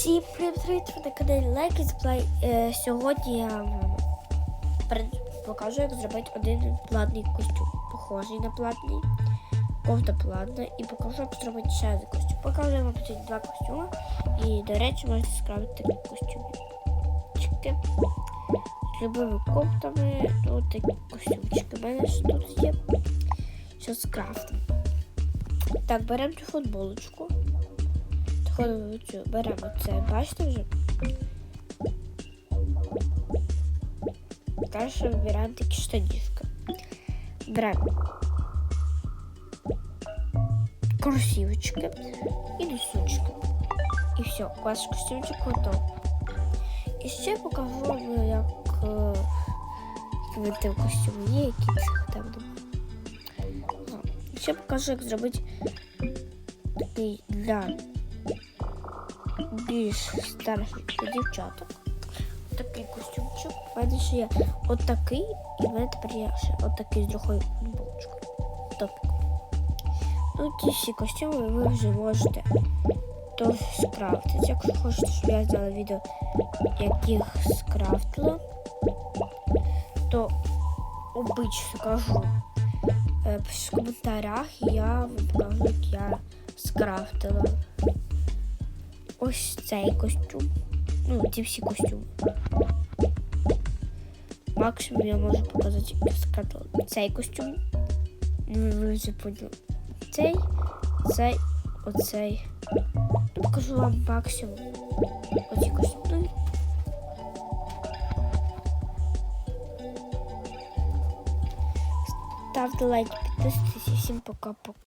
Всім привіт на каналі Like. Е, сьогодні я вам покажу, як зробити один платний костюм. Похожий на платний, платна і покажу, як зробити ще один костюм. Покажу вам ці два костюми. І, до речі, можете скрафтити такі костюмчики. З любими кофтами. Ось такі костюмчики. У мене ж тут є. Що скрафтимо. Так, беремо цю футболочку. Таку цю беремо це, бачите вже? Далі вибираємо такі штанішки. Беремо кросівочки і носочки. І все, ваш костюмчик готовий. І ще покажу вам, як е, вийти в костюм є, які це там. А, і Ще покажу, як зробити такий для більш старших дівчаток. Такий костюмчик. У мене ще є отакий, і в мене тепер є ще отакий з другою футболочкою. Топік. Ну, ті всі костюми ви вже можете то скрафтити. Якщо хочете, щоб я зробила відео, як їх скрафтила, то обично кажу е, в коментарях, я вам покажу, як я скрафтила ось цей костюм. Ну, ці всі костюми. Максимум я можу показати цей костюм. Ну, вже поняли. Цей, цей, оцей. Ну, покажу вам максимум. Оці костюми. Ставте лайк, підписуйтесь і всім пока-пока.